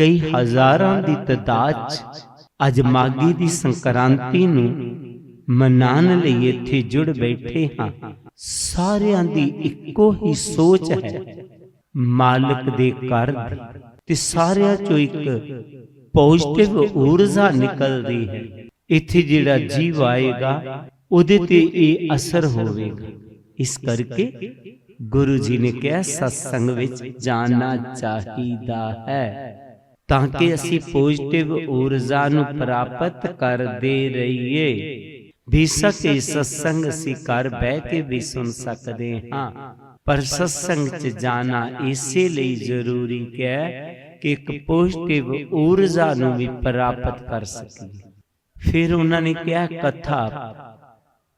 ਕਈ ਹਜ਼ਾਰਾਂ ਦੀ ਤਦਾਦ 'ਚ ਅੱਜ ਮਾਗੀ ਦੀ ਸੰਕ੍ਰਾਂਤੀ ਨੂੰ ਮਨਾਉਣ ਲਈ ਇੱਥੇ ਜੁੜ ਬੈਠੇ ਹਾਂ। ਸਾਰਿਆਂ ਦੀ ਇੱਕੋ ਹੀ ਸੋਚ ਹੈ, ਮਾਲਕ ਦੇ ਘਰ ਤੇ ਸਾਰਿਆਂ ਚੋਂ ਇੱਕ ਪੋਜ਼ਿਟਿਵ ਊਰਜਾ ਨਿਕਲਦੀ ਹੈ। ਇੱਥੇ ਜਿਹੜਾ ਜੀਵ ਆਏਗਾ, ਉਹਦੇ ਤੇ ਇਹ ਅਸਰ ਹੋਵੇਗਾ। ਇਸ ਕਰਕੇ ਗੁਰੂ ਜੀ ਨੇ ਕਿਹਾ, ਸਤਸੰਗ ਵਿੱਚ ਜਾਣਾ ਚਾਹੀਦਾ ਹੈ। ਤਾਂ ਕਿ ਅਸੀਂ ਪੋਜ਼ਿਟਿਵ ਊਰਜਾ ਨੂੰ ਪ੍ਰਾਪਤ ਕਰਦੇ ਰਹੀਏ। ਬੇਸ਼ੱਕ ਇਹ ਸਤਸੰਗ ਅਸੀਂ ਘਰ ਬਹਿ ਕੇ ਵੀ ਸੁਣ ਸਕਦੇ ਹਾਂ। ਪਰ ਸਤਸੰਗ 'ਚ ਜਾਣਾ ਇਸੇ ਲਈ ਜ਼ਰੂਰੀ ਹੈ ਕਿ ਇੱਕ ਪੋਜ਼ਿਟਿਵ ਊਰਜਾ ਨੂੰ ਵੀ ਪ੍ਰਾਪਤ ਕਰ ਸਕੀਏ। ਫਿਰ ਉਹਨਾਂ ਨੇ ਕਿਹਾ ਕਥਾ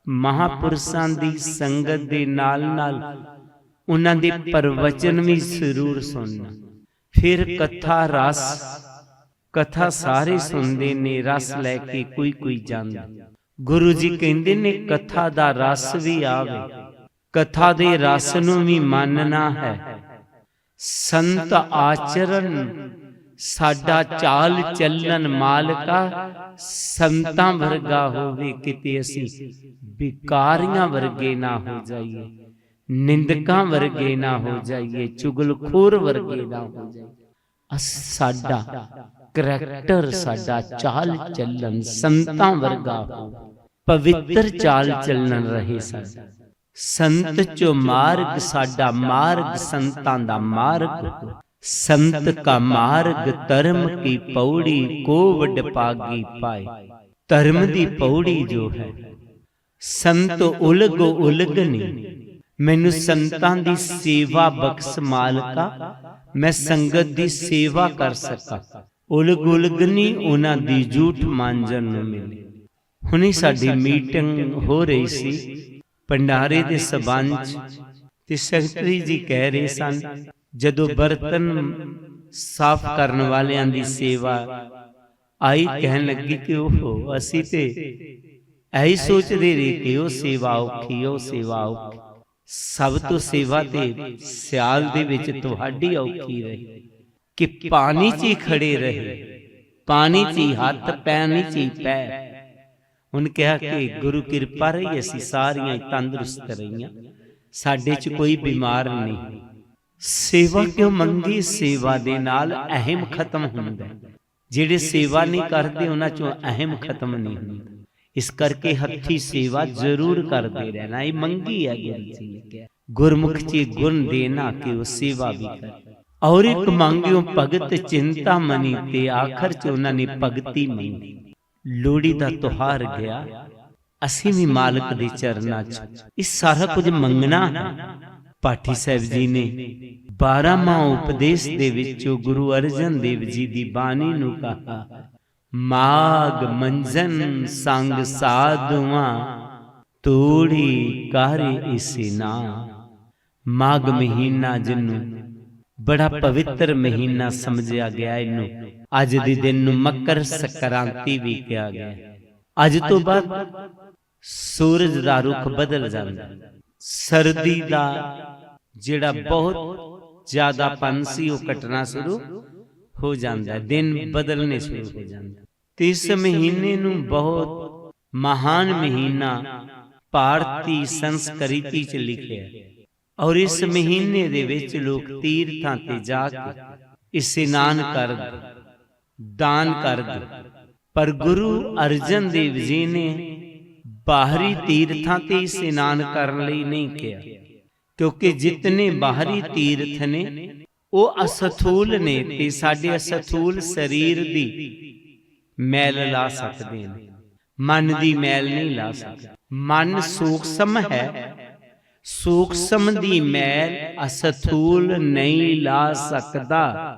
ਮਹਾਪੁਰਸ਼ਾਂ ਦੀ ਸੰਗਤ ਦੇ ਨਾਲ ਨਾਲ ਉਹਨਾਂ ਦੇ ਪ੍ਰਵਚਨ ਵੀ ਜ਼ਰੂਰ ਸੁਣਨਾ। ਫਿਰ ਕਥਾ ਰਸ, ਕਥਾ ਸਾਰੇ ਸੁਣਦੇ ਨੇ, ਰਸ ਲੈ ਕੇ ਕੋਈ ਕੋਈ ਜਾਂਦਾ। ਗੁਰੂ ਜੀ ਕਹਿੰਦੇ ਨੇ, ਕਥਾ ਦਾ ਰਸ ਵੀ ਆਵੇ, ਕਥਾ ਦੇ ਰਸ ਨੂੰ ਵੀ ਮੰਨਣਾ ਹੈ। ਸੰਤ ਆਚਰਨ ਸਾਡਾ ਚਾਲ ਚੱਲਣ ਮਾਲਕਾ, ਸੰਤਾਂ ਵਰਗਾ ਹੋਵੇ, ਕਿਤੇ ਅਸੀਂ ਵਿਕਾਰੀਆਂ ਵਰਗੇ ਨਾ ਹੋ ਜਾਈਏ। ਨਿੰਦਕਾਂ ਵਰਗੇ ਨਾ ਹੋ ਜਾਈਏ ਚੁਗਲਖੋਰ ਵਰਗੇ ਨਾ ਹੋ ਜਾਈਏ। ਸਾਡਾ ਕਰੈਕਟਰ ਸਾਡਾ ਚਾਲ ਚੱਲਣ ਸੰਤਾਂ ਵਰਗਾ ਹੋ। ਪਵਿੱਤਰ ਚਾਲ ਚੱਲਣ ਰਹੇ ਸਾਡਾ। ਸੰਤ ਚੋ ਮਾਰਗ ਸਾਡਾ ਮਾਰਗ ਸੰਤਾਂ ਦਾ ਮਾਰਗ ਸੰਤ ਕਾ ਮਾਰਗ ਧਰਮ ਕੀ ਪੌੜੀ ਕੋ ਵਡ ਪਾਗੀ ਪਾਏ। ਧਰਮ ਦੀ ਪੌੜੀ ਜੋ ਹੈ। ਸੰਤ ਉਲਗ ਉਲਗਨੀ ਮੈਨੂੰ ਸੰਤਾਂ ਦੀ ਸੇਵਾ ਬਖਸ਼ ਮਾਲਕਾ ਮੈਂ ਸੰਗਤ ਦੀ ਸੇਵਾ ਕਰ ਸਕਾਂ। ਉਲਗ ਉਲਗਨੀ ਉਹਨਾਂ ਦੀ ਝੂਠ ਮਾਂਜਣ ਨੂੰ ਮਿਲੇ। ਹੁਣੇ ਸਾਡੀ ਮੀਟਿੰਗ ਹੋ ਰਹੀ ਸੀ। ਪੰਡਾਰੇ ਦੇ ਸਬੰਧ ਤੇ ਸੈਕਟਰੀ ਜੀ ਕਹਿ ਰਹੇ ਸਨ ਜਦੋਂ ਬਰਤਨ ਸਾਫ਼ ਕਰਨ ਵਾਲਿਆਂ ਦੀ ਸੇਵਾ ਆਈ ਕਹਿਣ ਲੱਗੀ ਕਿ ਉਹ ਅਸੀਂ ਤੇ ਐਹੀ ਸੋਚਦੇ ਰਹੇ ਕਿ ਉਹ ਸੇਵਾ ਔਖੀ ਉਹ ਸੇਵਾ ਔਖੀ ਸਭ ਤੋਂ ਸੇਵਾ ਤੇ ਸਿਆਲ ਦੇ ਵਿੱਚ ਤੁਹਾਡੀ ਔਖੀ ਰਹੀ ਕਿ ਪਾਣੀ 'ਚ ਹੀ ਖੜੇ ਰਹੇ। ਪਾਣੀ 'ਚ ਹੀ ਹੱਥ ਪੈਣੀ 'ਚ ਹੀ ਪੈ। ਹੁਣ ਕਿਹਾ ਕਿ ਗੁਰੂ ਕਿਰਪਾ ਰਹੀ ਅਸੀਂ ਸਾਰੀਆਂ ਤੰਦਰੁਸਤ ਰਹੀਆਂ। ਸਾਡੇ 'ਚ ਕੋਈ ਬਿਮਾਰ ਨਹੀਂ। ਸੇਵਾ ਕਿਉਂ ਮੰਗੀ ਸੇਵਾ ਦੇ ਨਾਲ ਅਹਿਮ ਖਤਮ ਹੁੰਦਾ। ਜਿਹੜੇ ਸੇਵਾ ਨਹੀਂ ਕਰਦੇ ਉਹਨਾਂ 'ਚੋਂ ਅਹਿਮ ਖਤਮ ਨਹੀਂ ਹੁੰਦਾ। ਇਸ ਕਰਕੇ ਹੱਥੀ ਸੇਵਾ ਜ਼ਰੂਰ ਕਰਦੇ ਰਹਿਣਾ। ਇਹ ਮੰਗੀ ਹੈ ਗੁਰੂ ਜੀ ਨੇ ਕਿਹਾ। ਗੁਰਮੁਖ 'ਚ ਗੁਣ ਦੇਣਾ ਕਿ ਉਹ ਸੇਵਾ ਵੀ ਕਰੇ। ਔਰ ਇੱਕ ਮੰਗਿਓ ਭਗਤ ਚਿੰਤਾ ਮਨੀ ਤੇ ਆਖਰ 'ਚ ਉਹਨਾਂ ਨੇ ਭਗਤੀ ਮੰਗੀ ਲੋੜੀ ਦਾ ਤੁਹਾਰ ਗਿਆ। ਅਸੀਂ ਵੀ ਮਾਲਕ ਦੇ ਚਰਨਾਂ 'ਚ। ਇਹ ਸਾਰਾ ਕੁਝ ਮੰਗਣਾ ਹੈ ਪਾਠੀ ਸਾਹਿਬ ਜੀ ਨੇ। 12ਵਾਂ ਉਪਦੇਸ਼ ਦੇ ਵਿੱਚੋਂ ਗੁਰੂ ਅਰਜਨ ਦੇਵ ਜੀ ਦੀ ਬਾਣੀ ਨੂੰ ਕਹਾ। ਮਾਗ ਮੰਜਨ ਸੰਗ ਸਾਧੂਆਂ, ਤੋੜੀ ਕਾਰੇ ਇਸੇ ਮਾਗ ਮਹੀਨਾ ਜਿਹਨੂੰ ਬੜਾ ਪਵਿੱਤਰ ਮਹੀਨਾ ਸਮਝਿਆ ਗਿਆ ਇਹਨੂੰ, ਅੱਜ ਦੇ ਦਿਨ ਨੂੰ ਮਕਰ ਸੰਕ੍ਰਾਂਤੀ ਵੀ ਕਿਹਾ ਗਿਆ। ਅੱਜ ਤੋਂ ਬਾਅਦ ਸੂਰਜ ਦਾ ਰੁਖ ਬਦਲ ਜਾਂਦਾ। ਸਰਦੀ ਦਾ ਜਿਹੜਾ ਬਹੁਤ ਜ਼ਿਆਦਾ ਪਨ ਸੀ, ਉਹ ਕਟਣਾ ਸ਼ੁਰੂ ਹੋ ਜਾਂਦਾ ਦਿਨ ਬਦਲਨੇ ਸ਼ੁਰੂ ਹੋ ਜਾਂਦੇ। ਇਸ ਮਹੀਨੇ ਨੂੰ ਬਹੁਤ ਮਹਾਨ ਮਹੀਨਾ ਭਾਰਤੀ ਸੰਸਕ੍ਰਿਤੀ ਚ ਲਿਖਿਆ ਔਰ ਇਸ ਮਹੀਨੇ ਦੇ ਵਿੱਚ ਲੋਕ ਤੀਰਥਾਂ ਤੇ ਜਾ ਕੇ ਇਸ਼ਨਾਨ ਕਰਦੇ ਦਾਨ ਕਰਦੇ ਪਰ ਗੁਰੂ ਅਰਜਨ ਦੇਵ ਜੀ ਨੇ ਬਾਹਰੀ ਤੀਰਥਾਂ ਤੇ ਇਸ਼ਨਾਨ ਕਰਨ ਲਈ ਨਹੀਂ ਕਿਹਾ। ਕਿਉਂਕਿ ਜਿਤਨੇ ਬਾਹਰੀ ਤੀਰਥ ਨੇ ਉਹ ਅਸਥੂਲ ਨੇ ਤੇ ਸਾਡੇ ਅਸਥੂਲ ਸਰੀਰ ਦੀ ਮੈਲ ਲਾ ਸਕਦੇ ਨੇ। ਮਨ ਦੀ ਮੈਲ ਨਹੀਂ ਲਾ ਸਕਦੇ। ਮਨ ਸੂਖਸਮ ਹੈ। ਸੂਖਸਮ ਦੀ ਮੈਲ ਅਸਥੂਲ ਨਹੀਂ ਲਾ ਸਕਦਾ।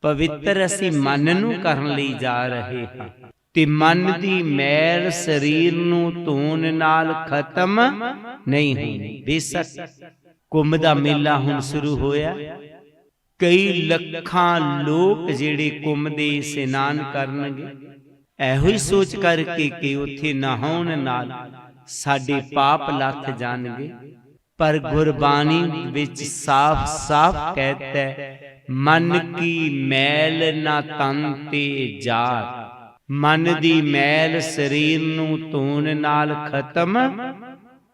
ਪਵਿੱਤਰ ਅਸੀਂ ਮਨ ਨੂੰ ਕਰਨ ਲਈ ਜਾ ਰਹੇ ਹਾਂ। ਤੇ ਮਨ ਦੀ ਮੈਲ ਸਰੀਰ ਨੂੰ ਧੋਣ ਨਾਲ ਖਤਮ ਨਹੀਂ ਹੋਣੀ। ਬੇਸ਼ੱਕ ਕੁੰਭ ਦਾ ਮੇਲਾ ਹੁਣ ਸ਼ੁਰੂ ਹੋਇਆ। ਕਈ ਲੱਖਾਂ ਲੋਕ ਜਿਹੜੇ ਕੁੰਭ ਦੇ ਇਸ਼ਨਾਨ ਕਰਨਗੇ। ਇਹੋ ਹੀ ਸੋਚ ਕਰਕੇ ਕਿ ਉੱਥੇ ਨਹਾਉਣ ਨਾਲ ਸਾਡੇ ਪਾਪ ਲੱਥ ਜਾਣਗੇ। ਪਰ ਗੁਰਬਾਣੀ ਵਿੱਚ ਸਾਫ਼-ਸਾਫ਼ ਕਹਿਤਾ ਹੈ, ਮਨ ਕੀ ਮੈਲ ਨਾ ਤਨ ਤੇ ਜਾਤ ਮਨ ਦੀ ਮੈਲ ਸਰੀਰ ਨੂੰ ਧੋਣ ਨਾਲ ਖਤਮ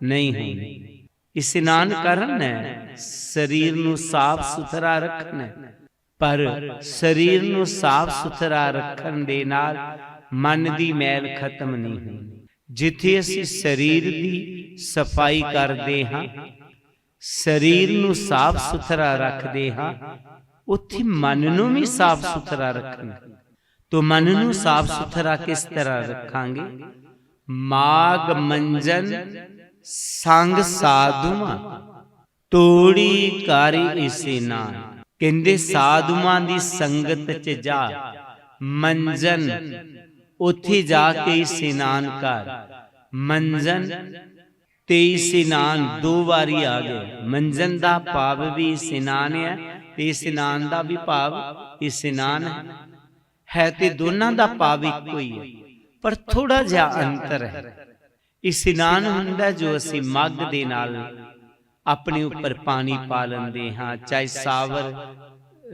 ਨਹੀਂ ਹੋਣੀ। ਇਸ਼ਨਾਨ ਕਰਨਾ ਹੈ ਸਰੀਰ ਨੂੰ ਸਾਫ਼ ਸੁਥਰਾ ਰੱਖਣਾ ਹੈ। ਪਰ ਸਰੀਰ ਨੂੰ ਸਾਫ਼ ਸੁਥਰਾ ਰੱਖਣ ਦੇ ਨਾਲ ਮਨ ਦੀ ਮੈਲ ਖਤਮ ਨਹੀਂ ਹੁੰਦੀ। ਜਿੱਥੇ ਅਸੀਂ ਸਰੀਰ ਦੀ ਸਫ਼ਾਈ ਕਰਦੇ ਹਾਂ ਸਰੀਰ ਨੂੰ ਸਾਫ਼ ਸੁਥਰਾ ਰੱਖਦੇ ਹਾਂ ਉੱਥੇ ਮਨ ਨੂੰ ਵੀ ਸਾਫ਼ ਸੁਥਰਾ ਰੱਖਣਾ ਤੋ ਮਨ ਨੂੰ ਸਾਫ਼ ਸੁਥਰਾ ਕਿਸ ਤਰ੍ਹਾਂ ਰੱਖਾਂਗੇ? ਮਾਗ ਮੰਜਨ ਸੰਗ ਸਾਧੂਆਂ, ਤੋੜੀ ਕਰੀ ਇਸਨਾਨ ਕਹਿੰਦੇ ਸਾਧੂਆਂ ਦੀ ਸੰਗਤ ਚ ਜਾ, ਮੰਜਨ, ਉੱਥੇ ਜਾ ਕੇ ਇਸ਼ਨਾਨ ਕਰ। ਮੰਜਨ, ਤੇ ਇਸ਼ਨਾਨ ਦੋ ਵਾਰੀ ਆ ਗਏ। ਮੰਜਨ ਦਾ ਭਾਵ ਵੀ ਇਸ਼ਨਾਨ ਹੈ, ਤੇ ਇਸ਼ਨਾਨ ਦਾ ਵੀ ਭਾਵ ਇਸ਼ਨਾਨ ਹੈ। ਹੈ ਤੇ ਦੋਨਾਂ ਦਾ ਭਾਵ ਇੱਕੋ ਹੀ ਹੈ, ਪਰ ਥੋੜਾ ਜਿਹਾ ਅੰਤਰ ਹੈ। ਇਸ਼ਨਾਨ ਹੁੰਦਾ ਜੋ ਅਸੀਂ ਮੱਗ ਦੇ ਨਾਲ ਆਪਣੇ ਉੱਪਰ ਪਾਣੀ ਪਾ ਲੈਂਦੇ ਹਾਂ ਚਾਹੇ ਸਾਵਰ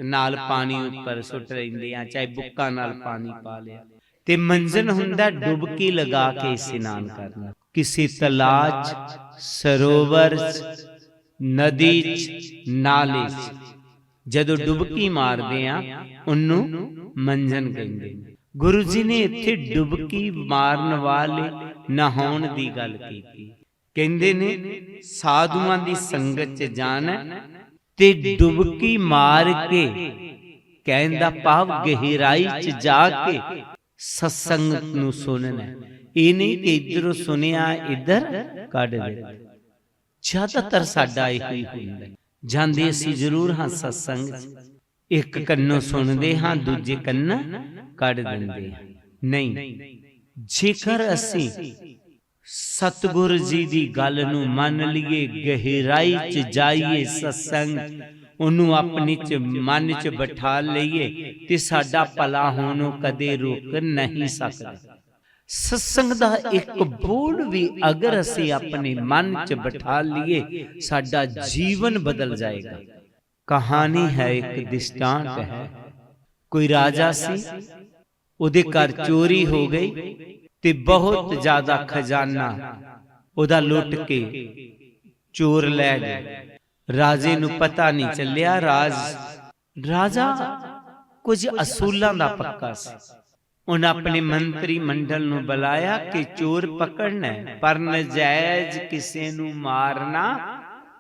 ਨਾਲ ਪਾਣੀ ਉੱਪਰ ਸੁੱਟ ਲੈਂਦੇ ਹਾਂ ਚਾਹੇ ਬੁੱਕਾ ਨਾਲ ਪਾਣੀ ਪਾ ਲਿਆ। ਤੇ ਮੰਜ਼ਨ ਹੁੰਦਾ ਡੁਬਕੀ ਲਗਾ ਕੇ ਇਸ਼ਨਾਨ ਕਰਨਾ। ਕਿਸੇ ਤਲਾਅ 'ਚ ਸਰੋਵਰ 'ਚ ਨਦੀ 'ਚ ਨਾਲੇ। 'ਚ ਜਦੋਂ ਡੁਬਕੀ ਮਾਰਦੇ ਆ ਉਹਨੂੰ ਮੰਜ਼ਨ ਕਹਿੰਦੇ ਨੇ। ਗੁਰੂ ਜੀ ਨੇ ਇੱਥੇ ਡੁਬਕੀ ਮਾਰਨ ਵਾਲੇ ਨਹਾਉਣ ਦੀ ਗੱਲ ਕੀਤੀ। ਕਹਿੰਦੇ ਨੇ ਸਾਧੂਆਂ ਦੀ ਸੰਗਤ 'ਚ ਜਾਣਾ ਤੇ ਡੁਬਕੀ ਮਾਰ ਕੇ ਕਹਿੰਦਾ ਭਾਵ ਗਹਿਰਾਈ 'ਚ ਜਾ ਕੇ ਸਤਸੰਗ ਨੂੰ ਸੁਣਨਾ ਇਹ ਨਹੀਂ ਕਿ ਇਧਰੋਂ ਸੁਨਿਆ ਇਧਰ ਕੱਢ ਦੇ ਜ਼ਿਆਦਾਤਰ ਸਾਡਾ ਇਹੋ ਹੀ। ਹੁੰਦਾ। ਜਾਂਦੇ ਅਸੀਂ ਜ਼ਰੂਰ ਹਾਂ ਸਤਸੰਗ 'ਚ। ਇੱਕ ਕੰਨੋਂ ਸੁਣਦੇ ਹਾਂ ਦੂਜੇ ਕੰਨ ਕੱਢ ਦਿੰਦੇ ਨਹੀਂ ਜੇਕਰ ਅਸੀਂ ਸਤਿਗੁਰ ਜੀ ਦੀ ਗੱਲ ਨੂੰ ਮੰਨ ਲਈਏ ਗਹਿਰਾਈ 'ਚ ਜਾਈਏ ਸਤਸੰਗ ਉਹਨੂੰ ਆਪਣੀ ਚ ਮਨ 'ਚ ਬਿਠਾ ਲਈਏ ਤੇ ਸਾਡਾ ਭਲਾ ਹੋਣੋਂ ਕਦੇ ਰੁਕ ਨਹੀਂ ਸਕਦਾ। ਸਤਸੰਗ ਦਾ ਇੱਕ ਬੋਲ ਵੀ ਅਗਰ ਅਸੀਂ ਆਪਣੇ ਮਨ 'ਚ ਬਿਠਾ ਲਈਏ ਸਾਡਾ ਜੀਵਨ ਬਦਲ ਜਾਏਗਾ। ਕਹਾਣੀ ਹੈ ਇੱਕ ਦਿਸਤਾਂਤ ਹੈ ਕੋਈ ਰਾਜਾ ਸੀ? ਉਹਦੇ ਘਰ ਚੋਰੀ ਹੋ ਗਈ ਤੇ ਬਹੁਤ ਜ਼ਿਆਦਾ ਖਜ਼ਾਨਾ ਉਹਦਾ ਲੁੱਟ ਕੇ ਚੋਰ ਲੈ ਗਏ। ਰਾਜੇ ਨੂੰ ਪਤਾ ਨਹੀਂ ਚੱਲਿਆ ਰਾਜ ਰਾਜਾ। ਕੁਝ ਅਸੂਲਾਂ ਦਾ ਪੱਕਾ ਸੀ। ਉਹਨਾਂ ਆਪਣੇ ਮੰਤਰੀ ਮੰਡਲ ਨੂੰ ਬੁਲਾਇਆ ਕਿ ਚੋਰ ਪਕੜਨਾ ਪਰ ਨਜਾਇਜ਼ ਕਿਸੇ ਨੂੰ ਮਾਰਨਾ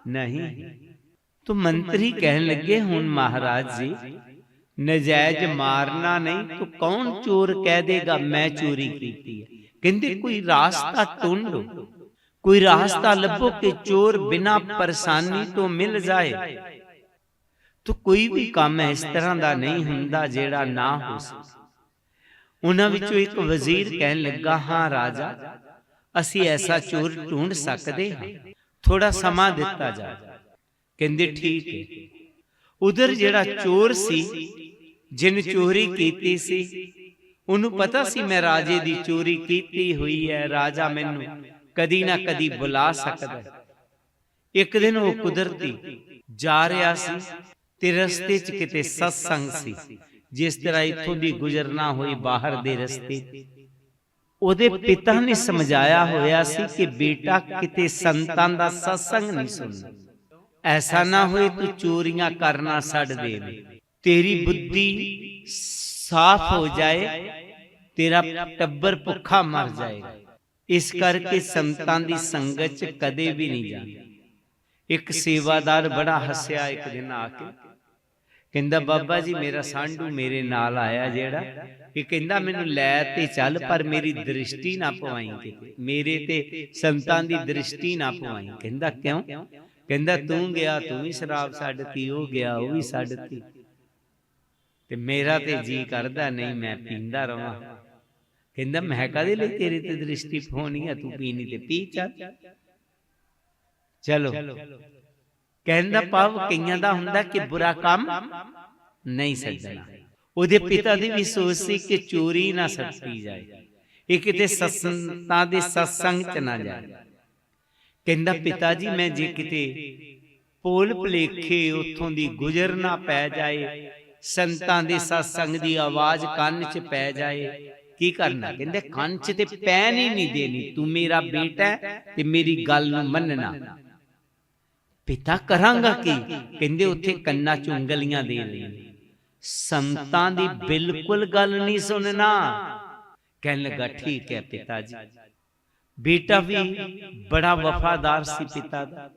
ਨਹੀਂ। ਤੋ ਮੰਤਰੀ ਕਹਿਣ ਲੱਗੇ ਹੁਣ ਮਹਾਰਾਜ ਜੀ ਨਜਾਇਜ਼ ਮਾਰਨਾ ਨਹੀਂ, ਤੋ ਕੌਣ ਚੋਰ ਕਹਿ ਦੇਗਾ, ਮੈਂ ਚੋਰੀ ਕੀਤੀ ਹੈ। ਕਹਿੰਦੇ ਕੋਈ ਰਾਸਤਾ ਢੂੰਢੋ, ਕੋਈ ਰਾਸਤਾ ਲੱਭੋ ਕਿ ਚੋਰ ਬਿਨਾ ਪਰੇਸ਼ਾਨੀ ਤੋਂ ਮਿਲ ਜਾਏ। ਤੋ ਕੋਈ ਵੀ ਕੰਮ ਇਸ ਤਰ੍ਹਾਂ ਦਾ ਨਹੀਂ ਹੁੰਦਾ ਜਿਹੜਾ ਨਾ ਹੋ ਸਕੇ। ਉਹਨਾਂ ਵਿੱਚੋਂ ਇੱਕ ਵਜ਼ੀਰ ਕਹਿਣ ਲੱਗਾ, ਹਾਂ ਰਾਜਾ, ਅਸੀਂ ਐਸਾ ਚੋਰ ਢੂੰਡ ਸਕਦੇ ਹਾਂ। ਥੋੜਾ ਸਮਾਂ ਦਿੱਤਾ ਜਾ ਕਹਿੰਦੇ, ਠੀਕ ਹੈ। ਉਧਰ ਜਿਹੜਾ ਚੋਰ ਸੀ ਜਿਨ ਚੋਰੀ ਕੀਤੀ ਸੀ ਉਹਨੂੰ ਪਤਾ ਸੀ ਮੈਂ ਰਾਜੇ ਦੀ ਚੋਰੀ ਕੀਤੀ ਹੋਈ ਹੈ ਰਾਜਾ ਮੈਨੂੰ ਕਦੀ ਨਾ ਕਦੀ ਬੁਲਾ ਸਕਦਾ। ਇੱਕ ਦਿਨ ਉਹ ਕੁਦਰਤੀ ਜਾ ਰਿਹਾ ਸੀ ਤੇ ਰਸਤੇ 'ਚ ਕਿਤੇ ਸਤਸੰਗ ਸੀ ਜਿਸ ਤਰ੍ਹਾਂ ਇੱਥੋਂ ਦੀ ਗੁਜ਼ਰਨਾ ਹੋਈ ਬਾਹਰ ਦੇ ਰਸਤੇ ਉਹਦੇ ਪਿਤਾ ਨੇ ਸਮਝਾਇਆ ਹੋਇਆ ਸੀ ਕਿ ਬੇਟਾ ਕਿਤੇ ਸੰਤਾਂ ਦਾ ਸਤਸੰਗ ਨਹੀਂ ਸੁਣਨਾ ਐਸਾ ਨਾ ਹੋਏ ਤੂੰ ਚੋਰੀਆਂ ਕਰਨਾ ਛੱਡ ਦੇਵੇਂ ਤੇਰੀ ਬੁੱਧੀ ਸਾਫ਼ ਹੋ ਜਾਏ ਤੇਰਾ ਟੱਬਰ ਭੁੱਖਾ ਮਰ ਜਾਏਗਾ। ਇਸ ਕਰਕੇ ਸੰਤਾਂ ਦੀ ਸੰਗਤ ਚ ਕਦੇ ਵੀ ਨਹੀਂ ਜਾਣਾ ਇੱਕ ਸੇਵਾਦਾਰ ਬੜਾ ਹੱਸਿਆ ਇੱਕ ਦਿਨ ਆ ਕੇ। ਕਹਿੰਦਾ ਬਾਬਾ ਜੀ ਮੇਰਾ ਸਾਂਢੂ ਮੇਰੇ ਨਾਲ ਆਇਆ ਜਿਹੜਾ। ਇਹ ਕਹਿੰਦਾ ਮੈਨੂੰ ਲੈ ਤੇ ਚੱਲ ਪਰ ਮੇਰੀ ਦ੍ਰਿਸ਼ਟੀ ਨਾ ਪਵਾਈ ਕਿਤੇ। ਮੇਰੇ ਤੇ ਸੰਤਾਂ ਦੀ ਦ੍ਰਿਸ਼ਟੀ ਨਾ ਪਵਾਈ। ਕਹਿੰਦਾ ਕਿਉਂ? ਕਹਿੰਦਾ ਤੂੰ ਗਿਆ ਤੂੰ ਵੀ ਸ਼ਰਾਬ ਛੱਡਤੀ ਉਹ ਗਿਆ ਉਹ ਵੀ ਛੱਡਤੀ ਤੇ ਮੇਰਾ ਤੇ ਜੀ ਕਰਦਾ ਨਹੀਂ ਮੈਂ ਪੀਂਦਾ ਰਵਾਂ। ਕਹਿੰਦਾ ਮੈਂ ਕਦੇ ਲਈ ਤੇਰੇ ਤੇ ਦ੍ਰਿਸ਼ਟੀ ਪਵਾਉਣੀ ਆ? ਤੂੰ ਪੀਣੀ ਤੇ ਪੀ ਚੱਲ। ਚਲੋ। ਕਹਿੰਦਾ ਭਾਵ ਕਈਆਂ ਦਾ ਹੁੰਦਾ ਕਿ ਬੁਰਾ ਕੰਮ ਨਹੀਂ ਛੱਡਣਾ ਉਹਦੇ ਪਿਤਾ ਦੀ ਵੀ ਸੋਚ ਸੀ ਕਿ ਚੋਰੀ ਨਾ ਸੱਟੀ ਜਾਏ। ਇਹ ਕਿਤੇ ਸਤਸੰਗਾਂ ਦੇ ਸਤਸੰਗ ਚ ਨਾ ਜਾਏ। ਕਹਿੰਦਾ ਪਿਤਾ ਜੀ ਮੈਂ ਜੇ ਕਿਤੇ ਪੋਲ ਭਲੇਖੇ ਉੱਥੋਂ ਦੀ ਗੁਜ਼ਰ ਨਾ ਪੈ ਜਾਏ ਸੰਤਾਂ ਦੇ ਸਤਸੰਗ ਦੀ ਆਵਾਜ਼ ਕੰਨ 'ਚ ਪੈ ਜਾਏ। ਕੀ ਕਰਨਾ? ਕਹਿੰਦੇ ਕੰਨ 'ਚ ਤੇ ਪੈਣ ਹੀ ਨਹੀਂ ਦੇਣੀ। ਤੂੰ ਮੇਰਾ ਬੇਟਾ ਤੇ ਮੇਰੀ ਗੱਲ ਨੂੰ ਮੰਨਣਾ। ਪਿਤਾ ਕਰਾਂਗਾ ਕੀ? ਕਹਿੰਦੇ ਉੱਥੇ ਕੰਨਾਂ 'ਚ ਉਂਗਲੀਆਂ ਦੇ ਲਈ ਸੰਤਾਂ ਦੀ ਬਿਲਕੁਲ ਗੱਲ ਨਹੀਂ ਸੁਣਨਾ। ਕਹਿਣ ਲੱਗਾ, ਠੀਕ ਹੈ ਪਿਤਾ ਜੀ। ਬੇਟਾ ਵੀ ਬੜਾ ਵਫਾਦਾਰ ਸੀ ਪਿਤਾ ਦਾ।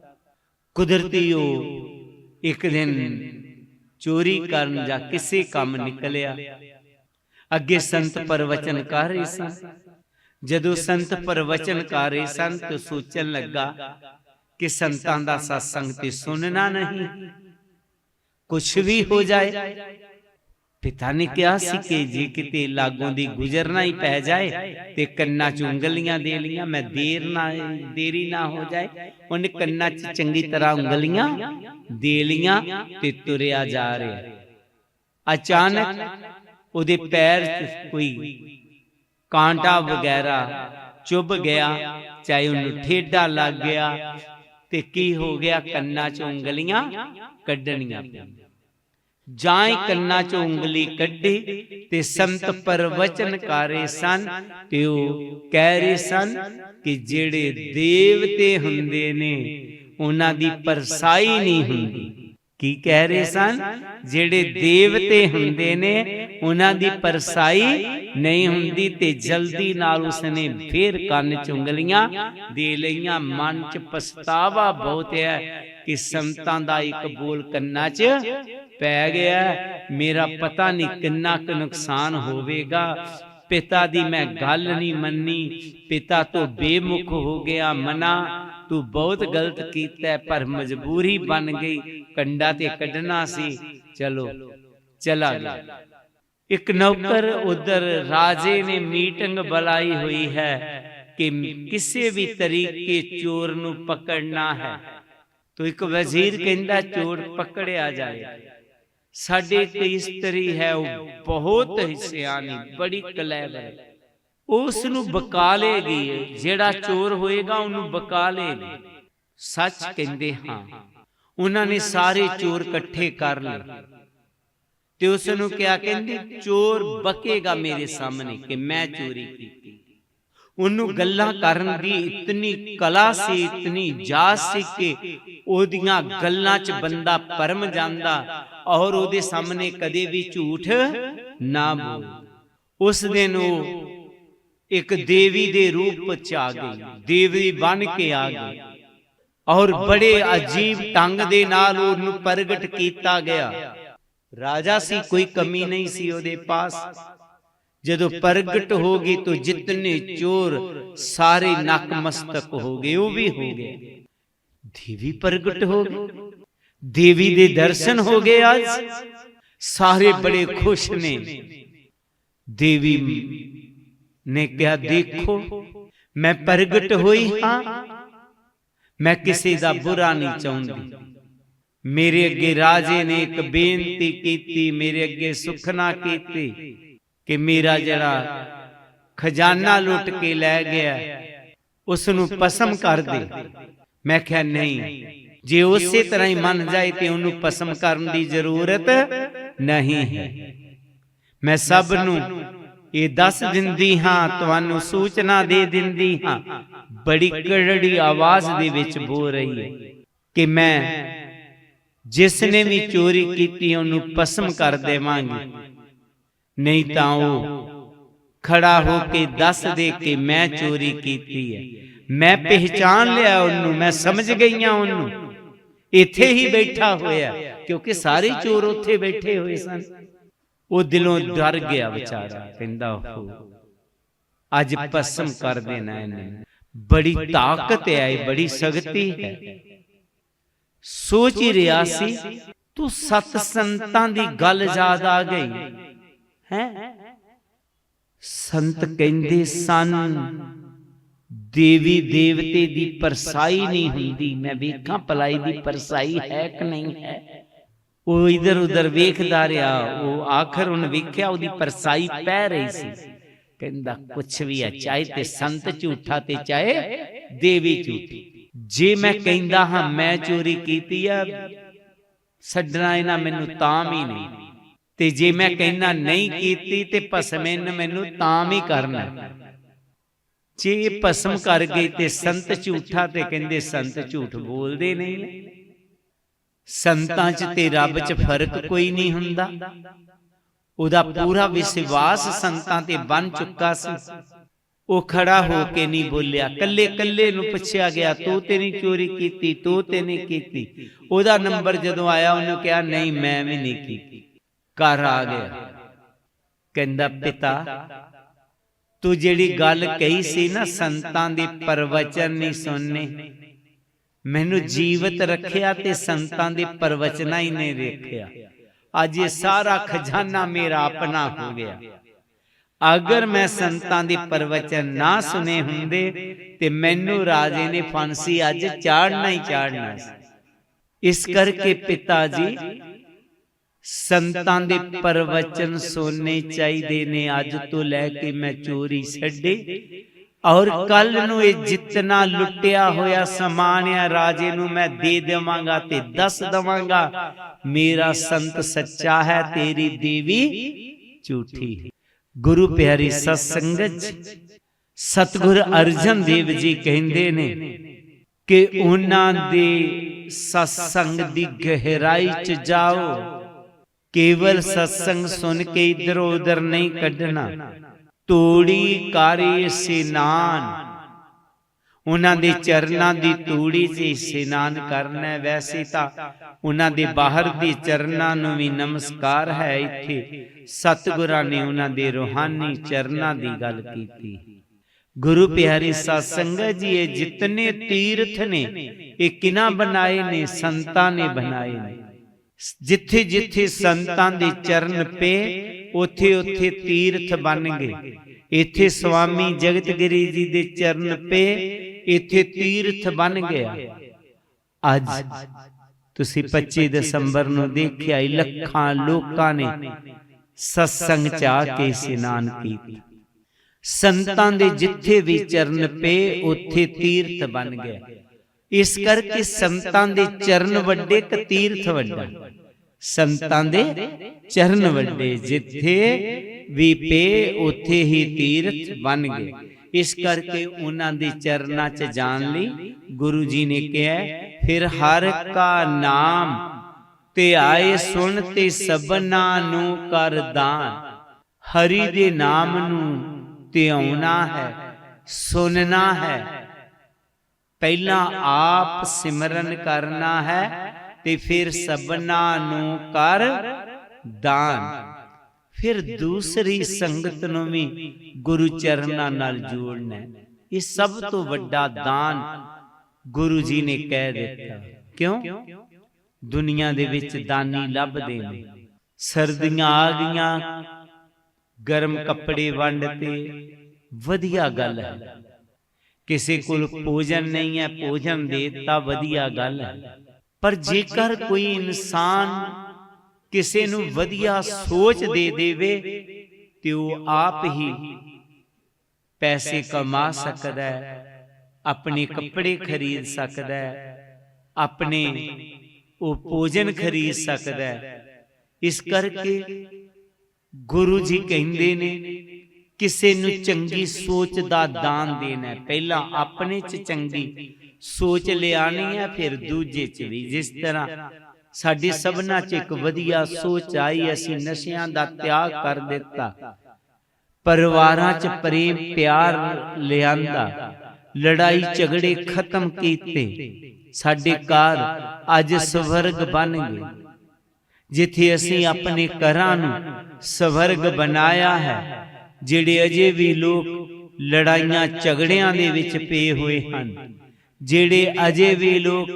ਕੁਦਰਤੀ ਉਹ ਇੱਕ ਦਿਨ ਚੋਰੀ ਕਰਨ ਜਾਂ ਕਿਸੇ ਕੰਮ ਨਿਕਲਿਆ। ਅੱਗੇ ਸੰਤ ਪ੍ਰਵਚਨ ਕਰ ਰਹੇ ਸਨ। ਜਦੋਂ ਸੰਤ ਪ੍ਰਵਚਨ ਕਰ ਰਹੇ ਸਨ ਤਾਂ ਸੋਚਣ ਲੱਗਾ ਕਿ ਸੰਤਾਂ ਦਾ satsang ਤੇ ਸੁਣਨਾ ਨਹੀਂ। ਕੁਝ ਵੀ ਹੋ ਜਾਏ। ਪਿਤਾ ਨੇ ਕਿਹਾ ਸੀ ਕਿ ਜੇ ਕਿਤੇ ਲਾਗੋਂ ਦੀ ਗੁਜ਼ਰਨਾ ਹੀ ਪੈ ਜਾਏ ਤੇ ਕੰਨਾਂ 'ਚ ਉਂਗਲੀਆਂ ਦੇ ਲੀਆਂ ਮੈਂ ਦੇਰ ਨਾ ਦੇਰੀ ਨਾ ਹੋ ਜਾਏ। ਉਹਨੇ ਕੰਨਾਂ 'ਚ ਚੰਗੀ ਤਰ੍ਹਾਂ ਉਂਗਲੀਆਂ ਦੇ ਲੀਆਂ ਤੇ ਤੁਰਿਆ ਜਾ ਰਿਹਾ। ਅਚਾਨਕ ਉਹਦੇ ਪੈਰ 'ਚ ਕੋਈ ਕਾਂਟਾ ਵਗੈਰਾ ਚੁੱਭ ਗਿਆ ਚਾਹੇ ਉਹਨੂੰ ਠੇਡਾ ਲੱਗ ਗਿਆ ਤੇ ਕੀ ਹੋ ਗਿਆ ਕੰਨਾਂ 'ਚ ਉਂਗਲੀਆਂ ਕੱਢਣੀਆਂ ਪਈਆਂ ਜਾਂ ਕੰਨਾਂ 'ਚ ਉਂਗਲੀ ਕੱਢੀ ਤੇ ਸੰਤ ਪ੍ਰਵਚਨ ਕਾਰੇ ਸਨ ਤੇ ਉਹ ਕਹਿ ਰਹੇ ਸਨ ਕਿ ਜਿਹੜੇ ਦੇਵਤੇ ਹੁੰਦੇ ਨੇ, ਉਹਨਾਂ ਦੀ ਪਰਸਾਈ ਨਹੀਂ ਹੁੰਦੀ। ਕੀ ਕਹਿ ਰਹੇ ਸਨ? ਜਿਹੜੇ ਦੇਵਤੇ ਹੁੰਦੇ ਨੇ ਉਹਨਾਂ ਦੀ ਪਰਸਾਈ ਨਹੀਂ ਹੁੰਦੀ ਤੇ ਜਲਦੀ ਨਾਲ ਉਸਨੇ ਫੇਰ ਕੰਨ ਚ ਉਂਗਲੀਆਂ ਦੇ ਲਈਆਂ ਮਨ ਚ ਪਛਤਾਵਾ ਬਹੁਤ ਹੈ ਕਿ ਸੰਤਾਂ ਦਾ ਇੱਕ ਬੋਲ ਕੰਨਾਂ 'ਚ ਪੈ ਗਿਆ ਮੇਰਾ ਪਤਾ ਨਹੀਂ ਕਿੰਨਾ ਕੁ ਨੁਕਸਾਨ ਹੋਵੇਗਾ। ਪਿਤਾ ਦੀ ਮੈਂ ਗੱਲ ਨਹੀਂ ਮੰਨੀ। ਪਿਤਾ ਤੋਂ ਬੇਮੁਖ ਹੋ ਗਿਆ ਮਨਾ। ਤੂੰ ਬਹੁਤ ਗਲਤ ਕੀਤਾ ਪਰ ਮਜਬੂਰੀ ਬਣ ਗਈ। ਕੰਡਾ ਤੇ ਕੱਢਣਾ ਸੀ। ਚਲੋ, ਚਲਾ ਗਿਆ। ਇੱਕ ਨੌਕਰ ਉਧਰ ਰਾਜੇ ਨੇ ਮੀਟਿੰਗ ਬੁਲਾਈ ਹੋਈ ਹੈ ਕਿ ਕਿਸੇ ਵੀ ਤਰੀਕੇ ਚੋਰ ਨੂੰ ਪਕੜਨਾ ਹੈ। ਤੋ ਇੱਕ ਵਜ਼ੀਰ ਕਹਿੰਦਾ, ਚੋਰ ਪਕੜਿਆ ਜਾਏ। ਸਾਡੇ ਇੱਕ ਇਸਤਰੀ ਹੈ, ਉਹ ਬਹੁਤ ਸਿਆਣੀ ਬੜੀ ਕਲੈਵਰ ਉਸ ਨੂੰ ਬਕਾ ਲੇਗੀ ਜਿਹੜਾ ਚੋਰ ਹੋਏਗਾ ਉਹਨੂੰ ਬਕਾ ਲੇਗੀ ਸੱਚ ਕਹਿੰਦੇ ਹਾਂ ਉਹਨਾਂ ਨੇ ਸਾਰੇ ਚੋਰ ਇਕੱਠੇ ਕਰ ਲਏ। ਤੇ ਉਸ ਨੂੰ ਕਿਹਾ ਕਹਿੰਦੀ ਚੋਰ ਬਕੇਗਾ ਮੇਰੇ ਸਾਹਮਣੇ ਕਿ ਮੈਂ ਚੋਰੀ ਕੀਤੀ। ਉਹਨੂੰ ਗੱਲਾਂ ਕਰਨ ਦੀ ਇਤਨੀ ਕਲਾ ਸੀ ਇਤਨੀ ਜਾਚ ਸੀ ਕਿ ਉਹਦੀਆਂ ਗੱਲਾਂ 'ਚ ਬੰਦਾ ਪਰਮ ਜਾਂਦਾ ਔਰ ਉਹਦੇ ਸਾਹਮਣੇ ਕਦੇ ਵੀ ਝੂਠ ਨਾ ਬੋਲ। ਉਸ ਦਿਨ ਉਹ ਇੱਕ ਦੇਵੀ ਦੇ ਰੂਪ 'ਚ ਆ ਗਈ। ਦੇਵੀ ਬਣ ਕੇ ਆ ਗਈ। ਔਰ ਬੜੇ ਅਜੀਬ ਢੰਗ ਦੇ ਨਾਲ ਉਹਨੂੰ ਪ੍ਰਗਟ ਕੀਤਾ ਗਿਆ। ਰਾਜਾ ਸੀ ਕੋਈ ਕਮੀ ਨਹੀਂ ਸੀ ਉਹਦੇ ਪਾਸ। ਜਦੋਂ ਪ੍ਰਗਟ ਹੋ ਗਈ ਤਾਂ ਜਿਤਨੇ ਚੋਰ ਸਾਰੇ ਨਕ ਮਸਤਕ ਹੋ ਗਏ ਉਹ ਵੀ ਹੋ ਗਏ। ਦੇਵੀ ਪ੍ਰਗਟ ਹੋ ਗਈ ਦੇਵੀ ਦੇ ਦਰਸ਼ਨ ਹੋ ਗਏ ਅੱਜ। ਸਾਰੇ ਬੜੇ ਖੁਸ਼ ਨੇ। ਦੇਵੀ ਨੇ ਕਿਹਾ, ਦੇਖੋ, ਮੈਂ ਪ੍ਰਗਟ ਹੋਈ ਹਾਂ। ਮੈਂ ਕਿਸੇ ਦਾ ਬੁਰਾ ਨਹੀਂ ਚਾਹੁੰਦੀ। ਮੇਰੇ ਅੱਗੇ ਰਾਜੇ ਨੇ ਇੱਕ ਬੇਨਤੀ ਕੀਤੀ, ਮੇਰੇ ਅੱਗੇ ਸੁਖਨਾ ਕੀਤੀ ਕਿ ਮੇਰਾ ਜਿਹੜਾ ਖਜ਼ਾਨਾ ਲੁੱਟ ਕੇ ਲੈ ਗਿਆ ਉਸ ਨੂੰ ਪਸਮ ਕਰ ਦੇ। ਮੈਂ ਕਿਹਾ, ਨਹੀਂ, ਜੇ ਉਸੇ ਤਰ੍ਹਾਂ ਹੀ ਮੰਨ ਜਾਏ ਤੇ ਉਹਨੂੰ ਪਸਮ ਕਰਨ ਦੀ ਜ਼ਰੂਰਤ ਨਹੀਂ ਹੈ। ਮੈਂ ਸਭ ਨੂੰ ਇਹ ਦੱਸ ਦਿੰਦੀ ਹਾਂ, ਤੁਹਾਨੂੰ ਸੂਚਨਾ ਦੇ ਦਿੰਦੀ ਹਾਂ। ਬੜੀ ਕੜੜੀ ਆਵਾਜ਼ ਦੇ ਵਿੱਚ ਬੋਲ ਰਹੀ ਹੈ ਕਿ ਮੈਂ ਜਿਸ ਨੇ ਵੀ ਚੋਰੀ ਕੀਤੀ, ਉਹਨੂੰ ਪਸਮ ਕਰ ਦੇਵਾਂਗੀ। ਨਹੀਂ ਤਾਂ ਉਹ ਖੜਾ ਹੋ ਕੇ ਦੱਸ ਦੇ ਕਿ ਮੈਂ ਚੋਰੀ ਕੀਤੀ ਹੈ। ਮੈਂ ਪਹਿਚਾਨ ਲਿਆ ਉਹਨੂੰ, ਮੈਂ ਸਮਝ ਗਈਆਂ ਉਹਨੂੰ। ਇੱਥੇ ਹੀ ਬੈਠਾ ਹੋਇਆ, ਕਿਉਂਕਿ ਸਾਰੇ ਚੋਰ ਉੱਥੇ ਬੈਠੇ ਹੋਏ ਸਨ। ਉਹ ਦਿਲੋਂ ਡਰ ਗਿਆ ਵਿਚਾਰਾ ਕਹਿੰਦਾ ਉਹ। ਅੱਜ ਪਸਮ ਕਰ ਦੇਣਾ ਇਹਨੇ। ਬੜੀ ਤਾਕਤ ਹੈ ਇਹ ਬੜੀ ਸ਼ਕਤੀ ਹੈ। ਸੋਚ ਹੀ ਰਿਹਾ ਸੀ ਤੂੰ ਸਤ ਸੰਤਾਂ ਦੀ ਗੱਲ ਯਾਦ ਆ ਗਈ। ਹੈ? ਸੰਤ ਕਹਿੰਦੇ ਸਨ ਦੇਵੀ ਦੇਵਤੇ ਦੀ ਪਰਸਾਈ ਨਹੀਂ ਹੁੰਦੀ। ਮੈਂ ਵੇਖਾਂ ਪਲਾਈ ਦੀ ਪਰਸਾਈ ਹੈ ਕਿ ਨਹੀਂ ਹੈ? ਉਹ ਇਧਰ ਉਧਰ ਵੇਖਦਾ ਰਿਹਾ ਉਹ ਆਖਰ ਉਹਨੇ ਵੇਖਿਆ ਉਹਦੀ ਪਰਸਾਈ ਪੈ ਰਹੀ ਸੀ। ਕਹਿੰਦਾ ਕੁਛ ਵੀ ਹੈ ਚਾਹੇ ਤੇ ਸੰਤ ਝੂਠਾ ਤੇ ਚਾਹੇ ਦੇਵੀ ਝੂਠੀ। ਜੇ ਮੈਂ ਕਹਿੰਦਾ ਹਾਂ ਮੈਂ ਚੋਰੀ ਕੀਤੀ ਆ ਛੱਡਣਾ ਇਹਨਾਂ ਮੈਨੂੰ ਤਾਂ ਵੀ ਨਹੀਂ। ਤੇ ਜੇ ਮੈਂ ਕਹਿੰਦਾ ਨਹੀਂ ਕੀਤੀ ਤੇ ਭਸਮੇਨ ਮੈਨੂੰ ਤਾਂ ਵੀ ਕਰਨਾ। ਜੇ ਭਸਮ ਕਰ ਗਈ ਤੇ ਸੰਤ ਝੂਠਾ ਤੇ ਕਹਿੰਦੇ ਸੰਤ ਝੂਠ ਬੋਲਦੇ ਨਹੀਂ ਸੰਤਾਂ 'ਚ ਤੇ ਰੱਬ 'ਚ ਫ਼ਰਕ ਕੋਈ ਨਹੀਂ ਹੁੰਦਾ। ਉਹਦਾ ਪੂਰਾ ਵਿਸ਼ਵਾਸ ਸੰਤਾਂ ਤੇ ਬਨ ਚੁੱਕਾ ਸੀ। ਉਹ ਖੜਾ ਹੋ ਕੇ ਨਹੀਂ ਬੋਲਿਆ। ਕੱਲੇ ਕੱਲੇ ਨੂੰ ਪੁੱਛਿਆ ਗਿਆ, ਤੂੰ ਤੇ ਨਹੀਂ ਚੋਰੀ ਕੀਤੀ, ਤੂੰ ਤੇ ਨਹੀਂ ਕੀਤੀ? ਉਹਦਾ ਨੰਬਰ ਜਦੋਂ ਆਇਆ, ਉਹਨੇ ਕਿਹਾ, ਨਹੀਂ, ਮੈਂ ਵੀ ਨਹੀਂ ਕੀਤੀ। ਘਰ ਆ ਗਿਆ। ਕਹਿੰਦਾ, ਪਿਤਾ, ਤੂੰ ਜਿਹੜੀ ਗੱਲ ਕਹੀ ਸੀ ਨਾ, ਸੰਤਾਂ ਦੇ ਪ੍ਰਵਚਨ ਨਹੀਂ ਸੁਣਨੇ। ਮੈਨੂੰ ਜੀਵਤ ਰੱਖਿਆ ਤੇ ਸੰਤਾਂ ਦੇ ਪ੍ਰਵਚਨਾਂ ਹੀ ਨੇ ਦੇਖਿਆ ਅੱਜ ਇਹ ਸਾਰਾ ਖਜ਼ਾਨਾ ਮੇਰਾ ਆਪਣਾ ਹੋ ਗਿਆ। ਅਗਰ ਮੈਂ ਸੰਤਾਂ ਦੇ ਪ੍ਰਵਚਨ ਨਾ ਸੁਨੇ ਹੁੰਦੇ ਤੇ ਮੈਨੂੰ ਰਾਜੇ ਨੇ ਫਾਂਸੀ ਅੱਜ ਚਾੜਨਾ ਹੀ ਚਾੜਨਾ ਸੀ। ਇਸ ਕਰਕੇ ਪਿਤਾ ਜੀ ਸੰਤਾਂ ਦੇ ਪ੍ਰਵਚਨ ਸੁਣਨੇ ਚਾਹੀਦੇ ਨੇ ਅੱਜ ਤੋਂ ਲੈ ਕੇ ਮੈਂ ਚੋਰੀ ਛੱਡੇ। ਔਰ ਕੱਲ ਨੂੰ ਇਹ ਜਿੰਨਾ ਲੁੱਟਿਆ ਹੋਇਆ ਸਮਾਨ ਆ ਰਾਜੇ ਨੂੰ ਮੈਂ ਦੇ ਦੇਵਾਂਗਾ ਤੇ ਦੱਸ ਦਵਾਂਗਾ ਮੇਰਾ ਸੰਤ ਸੱਚਾ ਹੈ ਤੇਰੀ ਦੇਵੀ ਝੂਠੀ। ਗੁਰੂ ਪਿਆਰੀ ਸਤ ਸੰਗਤ ਸਤਿਗੁਰ ਅਰਜਨ ਦੇਵ ਜੀ ਕਹਿੰਦੇ ਨੇ ਕਿ ਉਹਨਾਂ ਦੇ ਸਤਸੰਗ ਦੀ ਗਹਿਰਾਈ ਚ ਜਾਓ। ਕੇਵਲ ਸਤਸੰਗ ਸੁਣ ਕੇ ਇਧਰ ਉਧਰ ਨਹੀਂ ਕੱਢਣਾ। ਤੂੜੀ ਕਾਰੇ ਇਸ਼ਨਾਨ ਉਹਨਾਂ ਦੇ ਚਰਨਾਂ ਦੀ ਤੂੜੀ 'ਚ ਇਸ਼ਨਾਨ ਕਰਨਾ ਵੈਸੇ ਤਾਂ। ਉਹਨਾਂ ਦੇ ਬਾਹਰ ਦੇ ਚਰਨਾਂ ਨੂੰ ਵੀ ਨਮਸਕਾਰ ਹੈ ਇੱਥੇ। ਸਤਿਗੁਰਾਂ ਨੇ ਉਹਨਾਂ ਦੇ ਰੋਹਾਨੀ ਚਰਨਾਂ ਦੀ ਗੱਲ ਕੀਤੀ। ਗੁਰੂ ਪਿਆਰੀ ਸਾਧ ਸੰਗਤ ਜੀ, ਇਹ ਜਿਤਨੇ ਤੀਰਥ ਨੇ, ਇਹ ਕਿਨਾਂ ਬਣਾਏ ਨੇ, ਸੰਤਾਂ ਨੇ ਬਣਾਏ ਨੇ। ਜਿੱਥੇ ਜਿੱਥੇ ਸੰਤਾਂ ਦੇ ਚਰਨ ਪੇ ਉਥੇ ਉਥੇ ਤੀਰਥ ਬਣ ਗਏ। ਇੱਥੇ ਸਵਾਮੀ ਜਗਤਗਿਰੀ ਜੀ ਦੇ ਚਰਨ ਪੇ ਇੱਥੇ ਤੀਰਥ ਬਣ ਗਿਆ। ਅੱਜ ਤੁਸੀਂ 25 ਦਸੰਬਰ ਨੂੰ ਦੇਖਿਆ ਲੱਖਾਂ ਲੋਕਾਂ ਨੇ ਸਤਸੰਗ ਚ ਆ ਕੇ ਇਸ਼ਨਾਨ ਕੀਤਾ। ਸੰਤਾਂ ਦੇ ਜਿੱਥੇ ਵੀ ਚਰਨ ਪੇ ਉੱਥੇ ਤੀਰਥ ਬਣ ਗਿਆ। ਇਸ ਕਰਕੇ ਸੰਤਾਂ ਦੇ ਚਰਨ ਵੱਡੇ ਕ ਤੀਰਥ ਵੱਡਾ? ਸੰਤਾਂ ਦੇ ਚਰਨ ਵੱਡੇ, ਜਿੱਥੇ ਵੀ ਪੇ, ਉੱਥੇ ਹੀ ਤੀਰਥ ਬਣ ਗਏ। ਇਸ ਕਰਕੇ ਉਹਨਾਂ ਦੇ ਚਰਨਾਂ 'ਚ ਜਾਣ ਲਈ ਗੁਰੂ ਜੀ ਨੇ ਕਿਹਾ, ਫਿਰ ਹਰ ਕਾ ਨਾਮ ਤੇ ਆਏ ਸੁਣ ਤੇ ਸਭਨਾ ਨੂੰ ਕਰ ਦਾਨ। ਹਰੀ ਦੇ ਨਾਮ ਨੂੰ ਧਿਆਉਣਾ ਹੈ, ਸੁਣਨਾ ਹੈ। ਪਹਿਲਾਂ ਆਪ ਸਿਮਰਨ ਕਰਨਾ ਹੈ ਤੇ ਫਿਰ ਸਭਨਾ ਨੂੰ ਕਰ ਦਾਨ। ਫਿਰ ਦੂਸਰੀ ਸੰਗਤ ਨੂੰ ਵੀ ਗੁਰੂ ਚਰਨਾਂ ਨਾਲ ਜੋੜਨਾ। ਇਹ ਸਭ ਤੋਂ ਵੱਡਾ ਦਾਨ ਗੁਰੂ ਜੀ ਨੇ ਕਹਿ ਦਿੱਤਾ। ਕਿਉਂ? ਦੁਨੀਆ ਦੇ ਵਿੱਚ ਦਾਨੀ ਲੱਭਦੇ ਨੇ। ਸਰਦੀਆਂ ਆ ਗਈਆਂ ਗਰਮ ਕੱਪੜੇ ਵੰਡ ਤੇ ਵਧੀਆ ਗੱਲ ਹੈ। ਕਿਸੇ ਕੋਲ ਭੋਜਨ ਨਹੀਂ ਹੈ ਭੋਜਨ ਦੇਤਾ ਵਧੀਆ ਗੱਲ ਹੈ। ਪਰ ਜੇਕਰ ਕੋਈ ਇਨਸਾਨ ਕਿਸੇ ਨੂੰ ਵਧੀਆ ਸੋਚ ਦੇ ਦੇਵੇ ਤੇ ਉਹ ਆਪ ਹੀ ਪੈਸੇ ਕਮਾ ਸਕਦਾ ਹੈ ਆਪਣੇ ਕੱਪੜੇ ਖਰੀਦ ਸਕਦਾ ਹੈ ਆਪਣੇ ਉਹ ਭੋਜਨ ਖਰੀਦ ਸਕਦਾ ਹੈ। ਇਸ ਕਰਕੇ ਗੁਰੂ ਜੀ ਕਹਿੰਦੇ ਨੇ ਕਿਸੇ ਨੂੰ ਚੰਗੀ ਸੋਚ ਦਾ ਦਾਨ ਦੇਣਾ ਹੈ। ਪਹਿਲਾਂ ਆਪਣੇ 'ਚ ਚੰਗੀ ਸੋਚ ਲਿਆਣੀ ਹੈ, ਫਿਰ ਦੂਜੇ 'ਚ ਵੀ। ਜਿਸ ਤਰ੍ਹਾਂ ਸਾਡੇ ਸਭਨਾ 'ਚ ਇੱਕ ਵਧੀਆ ਸੋਚ ਆਈ, ਅਸੀਂ ਨਸ਼ਿਆਂ ਦਾ ਤਿਆਗ ਕਰ ਦਿੱਤਾ। ਪਰਿਵਾਰਾਂ 'ਚ ਪ੍ਰੇਮ, ਪਿਆਰ ਲਿਆਂਦਾ। ਲੜਾਈ ਝਗੜੇ ਖਤਮ ਕੀਤੇ। ਸਾਡੇ ਘਰ ਅੱਜ ਸਵਰਗ ਬਣ ਗਏ। ਜਿੱਥੇ ਅਸੀਂ ਆਪਣੇ ਘਰਾਂ ਨੂੰ ਸਵਰਗ ਬਣਾਇਆ ਹੈ ਜਿਹੜੇ ਅਜੇ ਵੀ ਲੋਕ ਲੜਾਈਆਂ ਝਗੜਿਆਂ ਦੇ ਵਿੱਚ ਪਏ ਹੋਏ ਹਨ। ਜਿਹੜੇ ਅਜੇ ਵੀ ਲੋਕ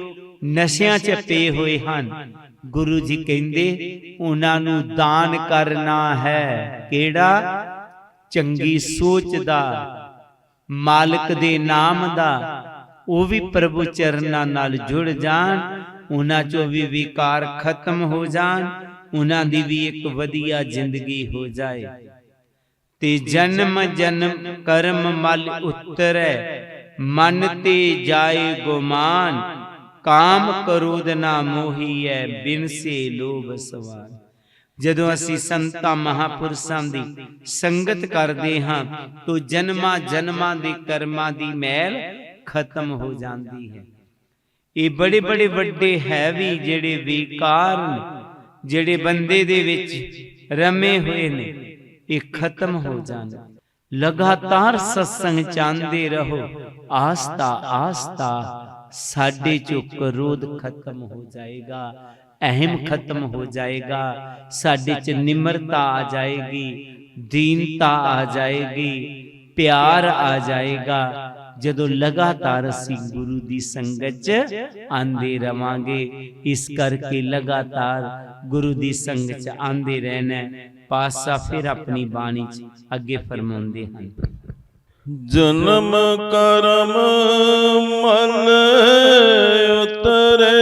ਨਸ਼ਿਆਂ 'ਚ ਪਏ ਹੋਏ ਹਨ। ਗੁਰੂ ਜੀ ਕਹਿੰਦੇ ਉਹਨਾਂ ਨੂੰ ਦਾਨ ਕਰਨਾ ਹੈ। ਕਿਹੜਾ? ਚੰਗੀ ਸੋਚ ਦਾ। ਮਾਲਕ ਦੇ ਨਾਮ ਦਾ। ਉਹ ਵੀ ਪ੍ਰਭੂ ਚਰਨਾਂ ਨਾਲ ਜੁੜ ਜਾਣ। ਉਹਨਾਂ ਚੋਂ ਵੀ ਵਿਕਾਰ ਖਤਮ ਹੋ ਜਾਣ। ਉਹਨਾਂ ਦੀ ਵੀ ਇੱਕ ਵਧੀਆ ਜ਼ਿੰਦਗੀ ਹੋ ਜਾਏ। ਤੇ ਜਨਮ ਜਨਮ ਕਰਮ ਮਲ ਉਤਰੈ। ਮਨ ਤੇ ਜਾਏ ਗੁਮਾਨ ਕਾਮ ਕਰੋਦ ਨਾ ਮੋਹੀਐ ਬਿਨ ਸੇ ਲੋਭ ਸਵਾਰ ਜਦੋਂ ਅਸੀਂ ਸੰਤਾਂ ਮਹਾਪੁਰਸ਼ਾਂ ਦੀ ਸੰਗਤ ਕਰਦੇ ਹਾਂ ਤਾਂ ਜਨਮਾਂ ਜਨਮਾਂ ਦੇ ਕਰਮਾਂ ਦੀ ਮੈਲ ਖਤਮ ਹੋ ਜਾਂਦੀ ਹੈ। ਇਹ ਬੜੇ ਬੜੇ ਵੱਡੇ ਹੈ ਵੀ ਜਿਹੜੇ ਵਿਕਾਰ ਨੇ ਜਿਹੜੇ ਬੰਦੇ ਦੇ ਵਿੱਚ ਰਮੇ ਹੋਏ ਨੇ। ਇਹ ਖਤਮ ਹੋ ਜਾਣ ਲਗਾਤਾਰ ਸਤਸੰਗ ਚਾਹੁੰਦੇ ਰਹੋ। ਆਸਤਾ ਆਸਤਾ ਸਾਡੇ ਚੋਂ ਕਰੋਧ ਖਤਮ ਹੋ ਜਾਏਗਾ। ਅਹਿਮ ਖਤਮ ਹੋ ਜਾਏਗਾ। ਸਾਡੇ ਚ ਨਿਮਰਤਾ ਆ ਜਾਏਗੀ। ਦੀਨਤਾ ਆ ਜਾਏਗੀ। ਪਿਆਰ ਆ ਜਾਏਗਾ। ਜਦੋਂ ਲਗਾਤਾਰ ਅਸੀਂ ਗੁਰੂ ਦੀ ਸੰਗਤ ਚ ਆਂਦੇ ਰਵਾਂਗੇ ਇਸ ਕਰਕੇ ਲਗਾਤਾਰ ਗੁਰੂ ਦੀ ਸੰਗਤ ਚ ਆਂਦੇ ਰਹਿਣਾ। ਪਾਸਾ ਫਿਰ ਆਪਣੀ ਬਾਣੀ ਚ ਅੱਗੇ ਫਰਮਾਉਂਦੇ ਹਨ। ਜਨਮ ਕਰਮ ਮਨ ਉਤਰੇ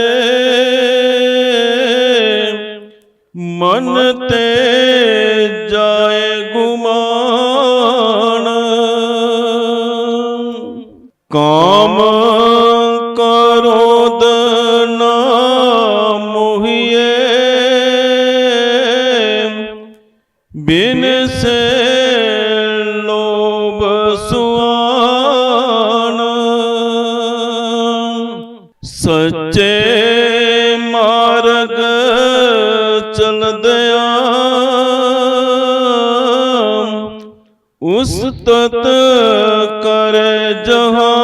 ਮਨ ਤੇ ਕਾਮ ਕਰੋਦ ਨਾ ਮੋਹੀਏ ਬਿਨ ਸੇ ਲੋਭ ਸੁਆਨ ਸੱਚੇ ਮਾਰਗ ਚਲਦਿਆਂ ਉਸ ਤਤ ਕਰੇ ਜਹਾਨ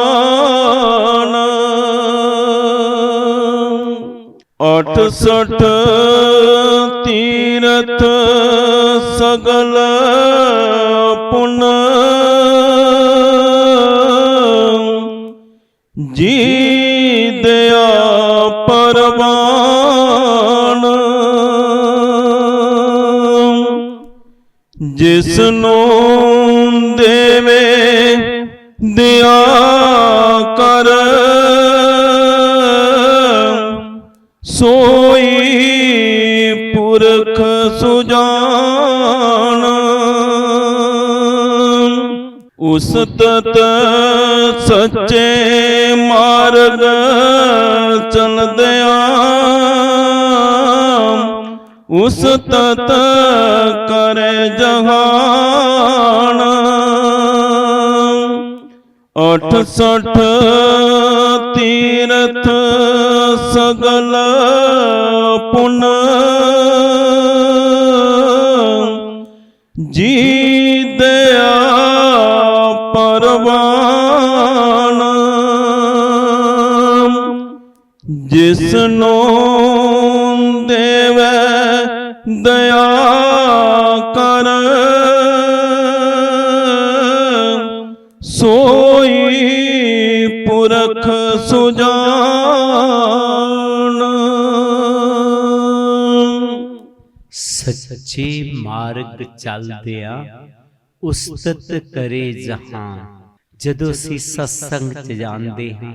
ਅਠ ਸਠ ਤੀਰਥ ਸਗਲ ਪੁਨ ਜੀ ਦਇਆ ਪਰਵਾਨ। ਜਿਸ ਨੂੰ ਦੇਵੇ ਦਿਆ ਕਰ ਸੋਈ ਪੁਰਖ ਸੁਜਾਨ। ਉਸ ਤਤ ਸੱਚੇ ਮਾਰਗ ਚਲਦਿਆਂ ਉਸ ਤਤ ਕਰੇ ਜਹਾਨ। ਅਠ ਸਠ ਤੀਰਥ ਸਗਲ ਪੁਨ। ਜੀ ਦਇਆ ਪਰਵਾਨ ਜਿਸ ਨੂੰ ਦਇਆ ਸੁਜਾਨ ਸੱਚੇ ਮਾਰਗ ਚੱਲਦਿਆਂ ਉਸਤਤ ਕਰੇ ਜਹਾਨ ਜਦੋਂ ਅਸੀਂ ਸਤਸੰਗ ਚ ਜਾਂਦੇ ਹਾਂ,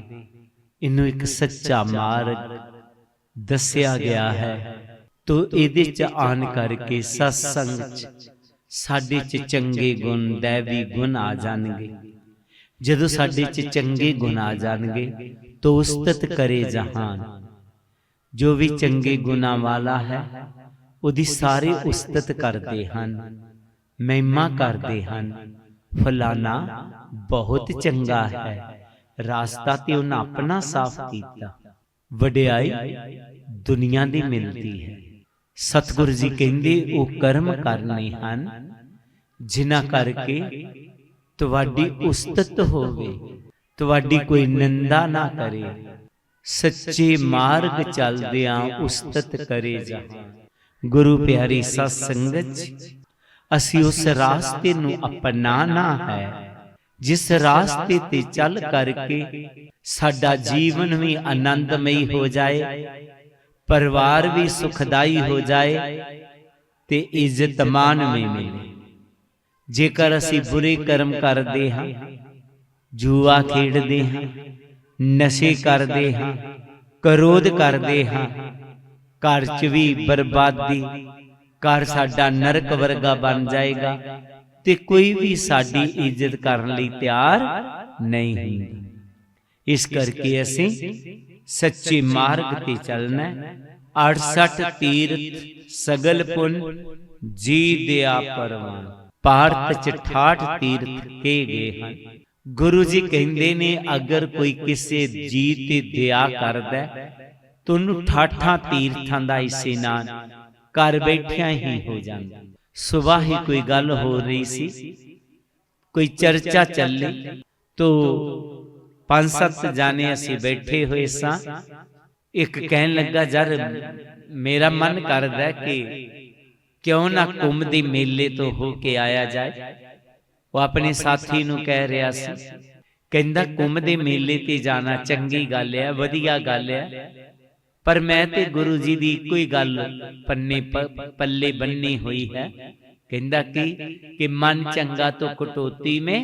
ਇਹਨੂੰ ਇੱਕ ਸੱਚਾ ਮਾਰਗ ਦੱਸਿਆ ਗਿਆ ਹੈ। ਤੋ ਇਹਦੇ ਚ ਆਨ ਕਰਕੇ ਸਤਸੰਗ ਚ ਸਾਡੇ ਚ ਚੰਗੇ ਗੁਣ, ਦੇਵੀ ਗੁਣ ਆ ਜਾਣਗੇ। ਜਦੋਂ ਸਾਡੇ ਚ ਚੰਗੇ ਗੁਣ ਆ ਜਾਣਗੇ ਤੋ ਉਸਤਤ ਕਰੇ ਜਹਾਨ। ਜੋ ਵੀ ਚੰਗੇ ਗੁਣਾ ਵਾਲਾ ਹੈ ਉਹਦੀ ਸਾਰੇ ਉਸਤਤ ਕਰਦੇ ਹਨ। ਮਹਿਮਾ ਕਰਦੇ ਹਨ। ਫਲਾਣਾ ਬਹੁਤ ਚੰਗਾ ਹੈ। ਰਾਸਤਾ ਤੇ ਉਹਨਾਂ ਆਪਣਾ ਸਾਫ਼ ਕੀਤਾ। ਵਡਿਆਈ ਦੁਨੀਆ ਦੀ ਮਿਲਦੀ ਹੈ। ਸਤਿਗੁਰੂ ਜੀ ਕਹਿੰਦੇ ਉਹ ਕਰਮ ਕਰਨੇ ਹਨ ਜਿਨ੍ਹਾਂ ਕਰਕੇ ਤੁਹਾਡੀ ਉਸਤਤ ਹੋਵੇ। ਤੁਹਾਡੀ ਕੋਈ ਨਿੰਦਾ ਨਾ ਕਰੇ। ਸੱਚੇ ਮਾਰਗ ਚੱਲਦਿਆਂ ਉਸਤਤ ਕਰੇ ਜਾ। ਗੁਰੂ ਪਿਆਰੀ ਸਤ ਸੰਗਤ ਅਸੀਂ ਉਸ ਰਾਸਤੇ ਨੂੰ ਅਪਣਾਣਾ ਹੈ। ਜਿਸ ਰਾਸਤੇ ਤੇ ਚੱਲ ਕਰਕੇ ਸਾਡਾ ਜੀਵਨ ਵੀ ਆਨੰਦਮਈ ਹੋ ਜਾਏ। ਪਰਿਵਾਰ ਵੀ ਸੁਖਦਾਈ ਹੋ ਜਾਏ ਤੇ ਇੱਜ਼ਤ ਮਾਨ ਵੀ ਮਿਲੇ। ਜੇਕਰ ਅਸੀਂ ਬੁਰੇ ਕਰਮ ਕਰਦੇ ਹਾਂ ਜੂਆ ਖੇਡਦੇ ਹਾਂ ਨਸ਼ੇ ਕਰਦੇ ਹਾਂ ਕਰੋਧ ਕਰਦੇ ਹਾਂ ਘਰ 'ਚ ਵੀ ਬਰਬਾਦੀ ਘਰ ਸਾਡਾ ਨਰਕ ਵਰਗਾ ਬਣ ਜਾਏਗਾ ਤੇ ਕੋਈ ਵੀ ਸਾਡੀ ਇੱਜ਼ਤ ਕਰਨ ਲਈ ਤਿਆਰ ਨਹੀਂ ਹੁੰਦਾ। ਇਸ ਕਰਕੇ ਅਸੀਂ ਸੱਚੇ ਮਾਰਗ ਤੇ ਚੱਲਣਾ ਹੈ। 68 ਤੀਰਥ ਸਗਲ ਪੁੰਨ ਜੀ ਦਿਆ ਪਰਵਾਨ। ਭਾਰਤ ਚ 68 ਤੀਰਥ ਕੇ ਗਏ ਹਨ। ਗੁਰੂ ਜੀ ਕਹਿੰਦੇ ਨੇ, ਅਗਰ ਕੋਈ ਕਿਸੇ ਜੀ ਤੇ ਦਇਆ ਕਰਦਾ ਤੁਹਾਨੂੰ ਠਾਠਾਂ ਤੀਰਥਾਂ ਦਾ ਇਸ਼ਨਾਨ ਘਰ ਬੈਠਿਆਂ ਹੀ ਹੋ ਜਾਂਦਾ ਸਵੇਰ ਹੀ ਕੋਈ ਗੱਲ ਹੋ ਰਹੀ ਸੀ, ਕੋਈ ਚਰਚਾ ਚੱਲੀ, ਤੋ ਪੰਜ ਸੱਤ ਜਾਣੇ ਅਸੀਂ ਬੈਠੇ ਹੋਏ ਸਾਂ। ਇੱਕ ਕਹਿਣ ਲੱਗਾ, ਜਰ ਮੇਰਾ ਮਨ ਕਰਦਾ ਕਿ ਕਿਉਂ ਨਾ ਕੁੰਭ ਦੇ ਮੇਲੇ ਤੋਂ ਹੋ ਕੇ ਆਇਆ ਜਾਏ। ਉਹ ਆਪਣੇ ਸਾਥੀ ਨੂੰ ਕਹਿ ਰਿਹਾ ਸੀ। ਕਹਿੰਦਾ ਕੁੰਭ ਦੇ ਮੇਲੇ ਤੇ ਜਾਣਾ ਚੰਗੀ ਗੱਲ ਹੈ ਵਧੀਆ ਗੱਲ ਹੈ। ਪਰ ਮੈਂ ਤੇ ਗੁਰੂ ਜੀ ਦੀ ਕੋਈ ਗੱਲ ਪੰਨੇ ਪੱਲੇ ਬੰਨੀ ਹੋਈ ਹੈ। ਕਹਿੰਦਾ ਕਿ ਕਿ ਮਨ ਚੰਗਾ ਤੋਂ ਕਟੋਤੀ ਮੇ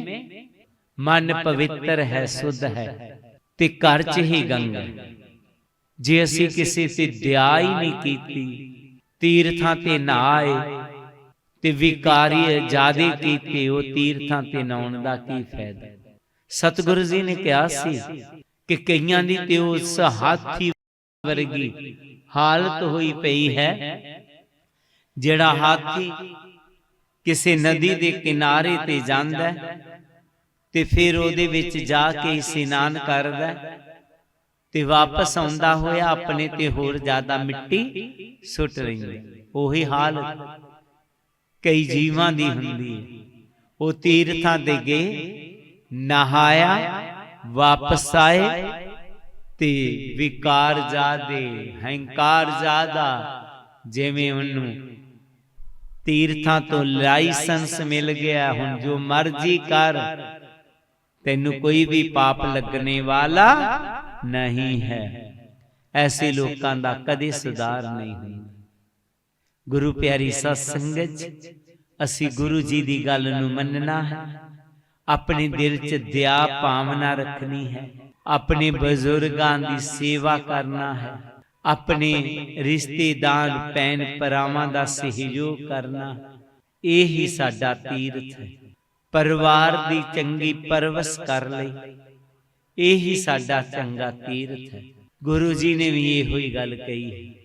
ਮਨ ਪਵਿੱਤਰ ਹੈ ਸੁਧ ਹੈ। ਤੇ ਘਰ ਚ ਹੀ ਗੰਗਾ। ਹੈ। ਜੇ ਅਸੀਂ ਕਿਸੇ ਤੇ ਦਇਆ ਹੀ ਨਹੀਂ ਕੀਤੀ ਤੀਰਥਾਂ ਤੇ ਨਾ ਆਏ ਤੇ ਵਿਕਾਰੀ ਜਾਦੇ ਕੀਤੇ ਉਹ ਤੀਰਥਾਂ ਤੇ ਨਾਉਣ ਦਾ ਕੀ ਫਾਇਦਾ? ਸਤਿਗੁਰੂ ਜੀ ਨੇ ਕਿਹਾ ਸੀ ਕਿ ਕਈਆਂ ਦੀ ਤੇ ਉਸ ਹਾਥੀ ਵਰਗੀ ਹਾਲਤ ਹੋਈ ਪਈ ਹੈ, ਜਿਹੜਾ ਹਾਥੀ ਕਿਸੇ ਨਦੀ ਦੇ ਕਿਨਾਰੇ ਤੇ ਜਾਂਦਾ ਤੇ ਫਿਰ ਉਹਦੇ ਵਿੱਚ ਜਾ ਕੇ ਇਸ਼ਨਾਨ ਕਰਦਾ ਤੇ ਵਾਪਸ ਆਉਂਦਾ ਹੋਇਆ ਆਪਣੇ ਤੇ ਹੋਰ ਜ਼ਿਆਦਾ ਮਿੱਟੀ ਸੁੱਟ ਰਹੀ ਹੈ। ਉਹੀ ਹਾਲਤ ਕਈ ਜੀਵਾਂ ਦੀ ਹੁੰਦੀ ਹੈ। ਉਹ ਤੀਰਥਾਂ ਤੇ ਗਏ ਨਹਾਇਆ ਵਾਪਸ ਆਏ ਤੇ ਵਿਕਾਰ ਜਾਦੇ ਹੰਕਾਰ ਜਾਦਾ ਜਿਵੇਂ ਉਹਨੂੰ ਤੀਰਥਾਂ ਤੋਂ ਲਾਇਸੈਂਸ ਮਿਲ ਗਿਆ ਹੁਣ ਜੋ ਮਰਜ਼ੀ ਕਰ ਤੈਨੂੰ ਕੋਈ ਵੀ ਪਾਪ ਲੱਗਣੇ ਵਾਲਾ ਨਹੀਂ ਹੈ। ਐਸੇ ਲੋਕਾਂ ਦਾ ਕਦੇ ਸੁਧਾਰ ਨਹੀਂ ਹੁੰਦਾ। ਗੁਰੂ ਪਿਆਰੀ ਸਤ ਸੰਗਤ ਅਸੀਂ ਗੁਰੂ ਜੀ ਦੀ ਗੱਲ ਨੂੰ ਮੰਨਣਾ ਹੈ। ਆਪਣੇ ਦਿਲ 'ਚ ਦਇਆ ਭਾਵਨਾ ਰੱਖਣੀ ਹੈ। ਆਪਣੇ ਬਜ਼ੁਰਗਾਂ ਦੀ ਸੇਵਾ ਕਰਨਾ ਹੈ। ਆਪਣੇ ਰਿਸ਼ਤੇਦਾਰ ਭੈਣ ਭਰਾਵਾਂ ਦਾ ਸਹਿਯੋਗ ਕਰਨਾ। ਇਹ ਹੀ ਸਾਡਾ ਤੀਰਥ ਹੈ। ਪਰਿਵਾਰ ਦੀ ਚੰਗੀ ਪਰਵਸ ਕਰ ਲਈ। ਇਹੀ ਸਾਡਾ ਚੰਗਾ ਤੀਰਥ ਹੈ। ਗੁਰੂ ਜੀ ਨੇ ਵੀ ਇਹੋ ਹੀ ਗੱਲ ਕਹੀ